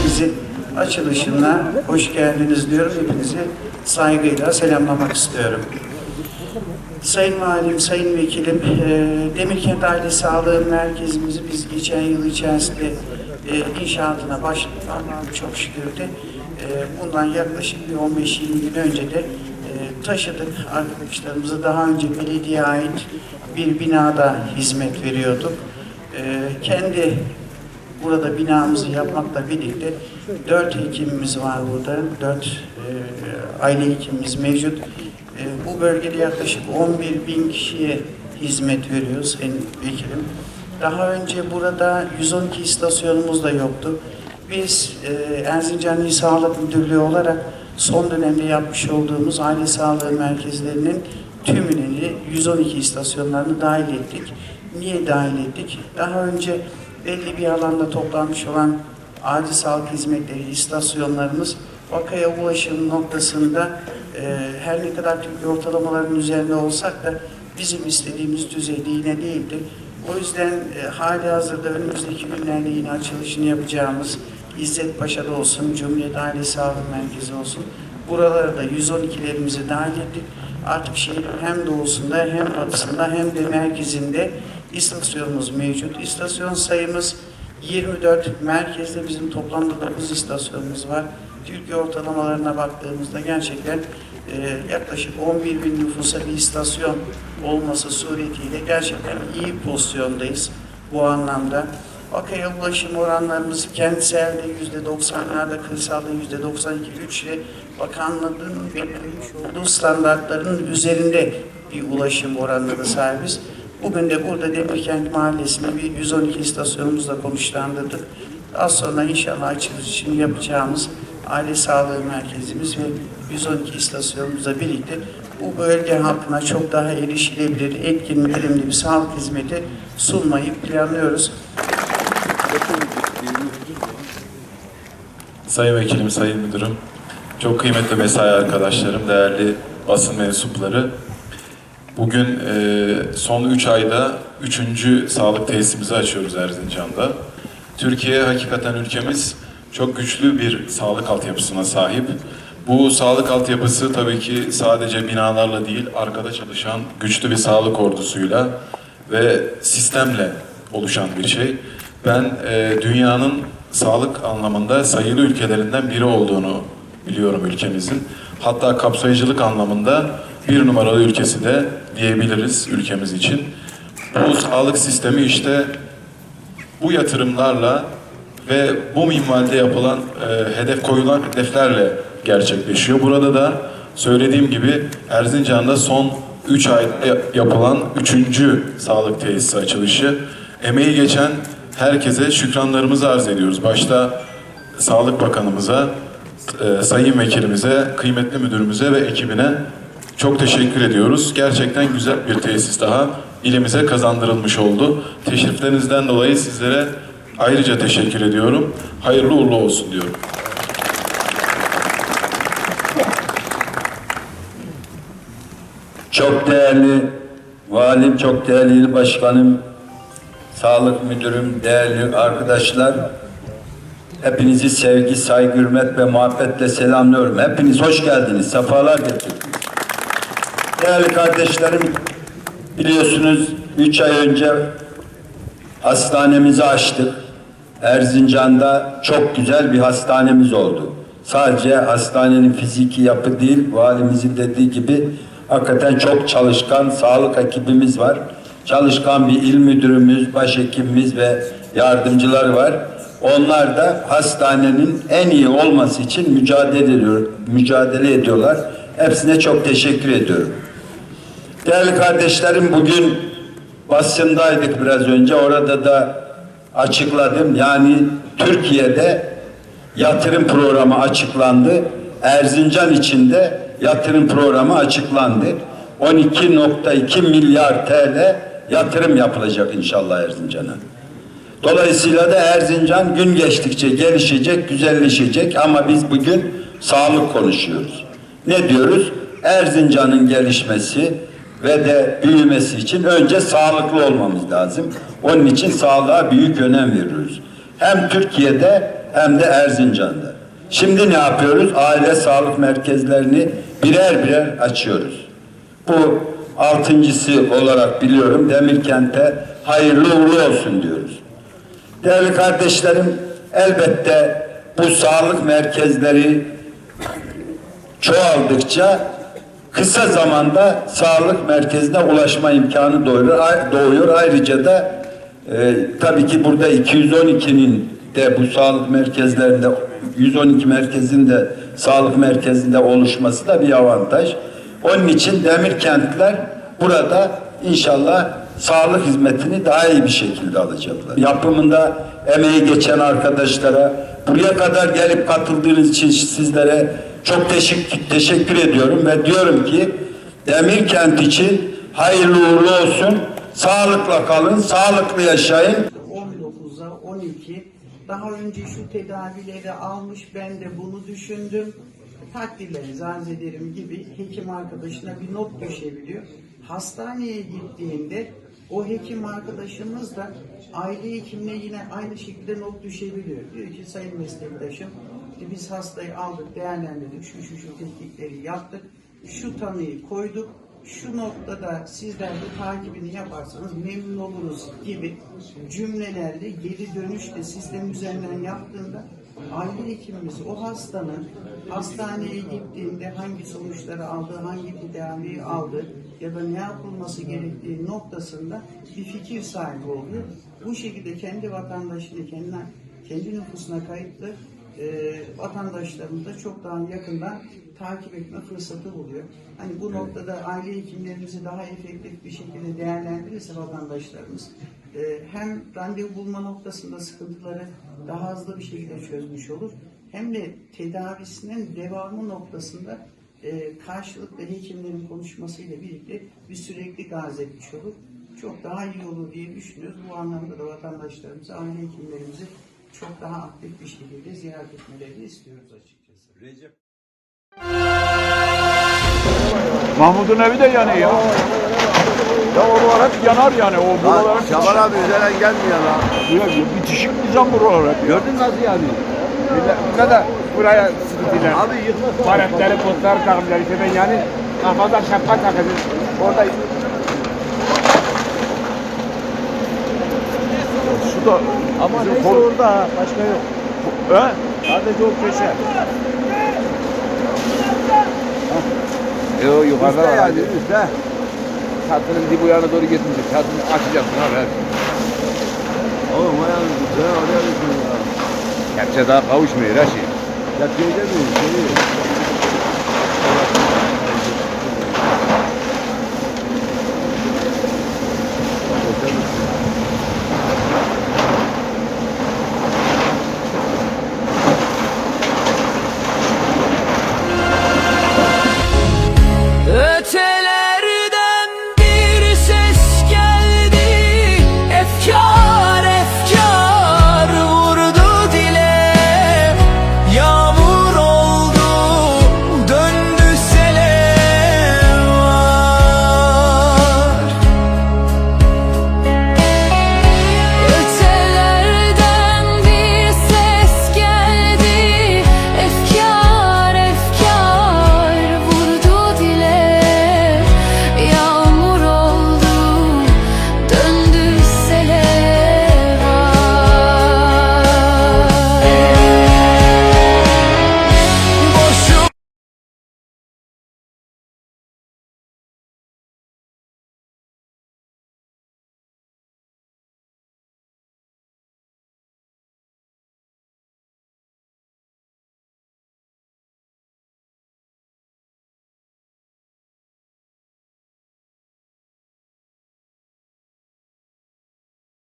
merkezi açılışına hoş geldiniz diyorum. Hepinizi saygıyla selamlamak istiyorum. Sayın Valim, Sayın Vekilim, e, Demirkent Aile Sağlığı Merkezimizi biz geçen yıl içerisinde e, inşaatına başladık. Çok şükür de e, bundan yaklaşık bir 15-20 gün önce de e, taşıdık. Arkadaşlarımızı daha önce belediye ait bir binada hizmet veriyorduk. Kendi burada binamızı yapmakla birlikte dört hekimimiz var burada. Dört e, aile hekimimiz mevcut. E, bu bölgede yaklaşık 11 bin kişiye hizmet veriyoruz Sayın Vekilim. Daha önce burada 112 istasyonumuz da yoktu. Biz e, Erzincan İl Sağlık Müdürlüğü olarak son dönemde yapmış olduğumuz aile sağlığı merkezlerinin tümünü 112 istasyonlarını dahil ettik. Niye dahil ettik? Daha önce belli bir alanda toplanmış olan acil sağlık hizmetleri istasyonlarımız vakaya ulaşım noktasında e, her ne kadar Türkiye ortalamalarının üzerinde olsak da bizim istediğimiz düzeyde yine değildi. O yüzden e, hali hazırda önümüzdeki günlerde yine açılışını yapacağımız İzzet Paşa'da olsun, Cumhuriyet Aile Sağlık Merkezi olsun. Buralara da 112'lerimizi dahil ettik. Artık şehrin hem doğusunda hem batısında hem de merkezinde istasyonumuz mevcut. İstasyon sayımız 24. Merkezde bizim toplamda 9 istasyonumuz var. Türkiye ortalamalarına baktığımızda gerçekten e, yaklaşık 11 bin nüfusa bir istasyon olması suretiyle gerçekten iyi pozisyondayız bu anlamda. Vakaya ulaşım oranlarımız kentselde yüzde doksanlarda, kırsalda yüzde 92, üç ile bakanlığın belirlemiş olduğu standartların üzerinde bir ulaşım oranına da sahibiz. Bugün de burada Demirkent Mahallesi'nde bir 112 istasyonumuzla konuşlandırdık. Daha sonra inşallah açılışını yapacağımız aile sağlığı merkezimiz ve 112 istasyonumuzla birlikte bu bölge halkına çok daha erişilebilir, etkin, verimli bir sağlık hizmeti sunmayı planlıyoruz. Sayın Vekilim, Sayın Müdürüm, çok kıymetli mesai arkadaşlarım, değerli basın mensupları. Bugün e, son 3 ayda 3. sağlık tesisimizi açıyoruz Erzincan'da. Türkiye hakikaten ülkemiz çok güçlü bir sağlık altyapısına sahip. Bu sağlık altyapısı tabii ki sadece binalarla değil, arkada çalışan güçlü bir sağlık ordusuyla ve sistemle oluşan bir şey. Ben e, dünyanın sağlık anlamında sayılı ülkelerinden biri olduğunu biliyorum ülkemizin. Hatta kapsayıcılık anlamında bir numaralı ülkesi de diyebiliriz ülkemiz için. Bu sağlık sistemi işte bu yatırımlarla ve bu minvalde yapılan e, hedef koyulan hedeflerle gerçekleşiyor. Burada da söylediğim gibi Erzincan'da son 3 ayda yapılan 3. sağlık tesisi açılışı. Emeği geçen herkese şükranlarımızı arz ediyoruz. Başta Sağlık Bakanımıza, e, Sayın Vekilimize, kıymetli müdürümüze ve ekibine çok teşekkür ediyoruz. Gerçekten güzel bir tesis daha ilimize kazandırılmış oldu. Teşriflerinizden dolayı sizlere ayrıca teşekkür ediyorum. Hayırlı uğurlu olsun diyorum. Çok değerli valim, çok değerli il başkanım, sağlık müdürüm, değerli arkadaşlar. Hepinizi sevgi, saygı, hürmet ve muhabbetle selamlıyorum. Hepiniz hoş geldiniz, sefalar getirdiniz. Değerli kardeşlerim, biliyorsunuz üç ay önce hastanemizi açtık. Erzincan'da çok güzel bir hastanemiz oldu. Sadece hastanenin fiziki yapı değil, valimizin dediği gibi hakikaten çok çalışkan sağlık ekibimiz var. Çalışkan bir il müdürümüz, başhekimimiz ve yardımcıları var. Onlar da hastanenin en iyi olması için mücadele ediyor, mücadele ediyorlar. Hepsine çok teşekkür ediyorum. Değerli kardeşlerim bugün basındaydık biraz önce. Orada da açıkladım. Yani Türkiye'de yatırım programı açıklandı. Erzincan içinde yatırım programı açıklandı. 12.2 milyar TL yatırım yapılacak inşallah Erzincan'a. Dolayısıyla da Erzincan gün geçtikçe gelişecek, güzelleşecek ama biz bugün sağlık konuşuyoruz. Ne diyoruz? Erzincan'ın gelişmesi ve de büyümesi için önce sağlıklı olmamız lazım. Onun için sağlığa büyük önem veriyoruz. Hem Türkiye'de hem de Erzincan'da. Şimdi ne yapıyoruz? Aile sağlık merkezlerini birer birer açıyoruz. Bu altıncısı olarak biliyorum Demirkent'e hayırlı uğurlu olsun diyoruz. Değerli kardeşlerim, elbette bu sağlık merkezleri çoğaldıkça kısa zamanda sağlık merkezine ulaşma imkanı doğuyor. doğuyor. Ayrıca da e, tabii ki burada 212'nin de bu sağlık merkezlerinde 112 merkezinde sağlık merkezinde oluşması da bir avantaj. Onun için demir kentler burada inşallah sağlık hizmetini daha iyi bir şekilde alacaklar. Yapımında emeği geçen arkadaşlara, buraya kadar gelip katıldığınız için sizlere çok teşekkür, teşekkür ediyorum ve diyorum ki demir kent için hayırlı uğurlu olsun. Sağlıkla kalın, sağlıklı yaşayın. 19'a 12 daha önce şu tedavileri almış ben de bunu düşündüm. Takdirlerinizi arz ederim gibi hekim arkadaşına bir not düşebiliyor. Hastaneye gittiğinde o hekim arkadaşımız da aile hekimine yine aynı şekilde not düşebiliyor. Diyor ki sayın meslektaşım işte biz hastayı aldık, değerlendirdik, şu şu şu tetkikleri yaptık, şu tanıyı koyduk, şu noktada sizler de takibini yaparsanız memnun oluruz gibi cümlelerle geri dönüşte sistem üzerinden yaptığında aile hekimimiz o hastanın hastaneye gittiğinde hangi sonuçları aldı, hangi tedaviyi aldı ya da ne yapılması gerektiği noktasında bir fikir sahibi oluyor. Bu şekilde kendi vatandaşını kendine, kendi nüfusuna kayıtlı e, vatandaşlarını da çok daha yakından takip etme fırsatı buluyor. Hani bu noktada aile hekimlerimizi daha efektif bir şekilde değerlendirirse vatandaşlarımız e, hem randevu bulma noktasında sıkıntıları daha hızlı bir şekilde çözmüş olur hem de tedavisinin devamı noktasında e, karşılıklı hekimlerin konuşmasıyla birlikte bir sürekli arz etmiş olur. Çok daha iyi olur diye düşünüyoruz. Bu anlamda da vatandaşlarımıza, aile hekimlerimizi çok daha aktif bir şekilde ziyaret etmelerini istiyoruz açıkçası. Mahmut'un evi de yanıyor ya. Ya oralar hep yanar yani. O buralar hep Şaban abi üzerinden gelmiyor lan. bitişik, bitişik nizam buralar hep ya. Gördün mü nasıl yani? Burada da buraya sıkıntılar. Abi yıkmak Paletleri, potları takımları işte ben yani kafada şapka takıyorum. Orada Şu da Ama bizim neyse kol- orada ha, başka yok. He? Sadece o köşe. Yo, yukarıda Üstte var. yani üstte. Çatının dip uyana doğru gitmeyecek. Çatını açacaksın abi. Oğlum ayağını güzel oraya düşün ya. Kepçe daha kavuşmuyor ha şey. Ya köyde mi? Şeyi.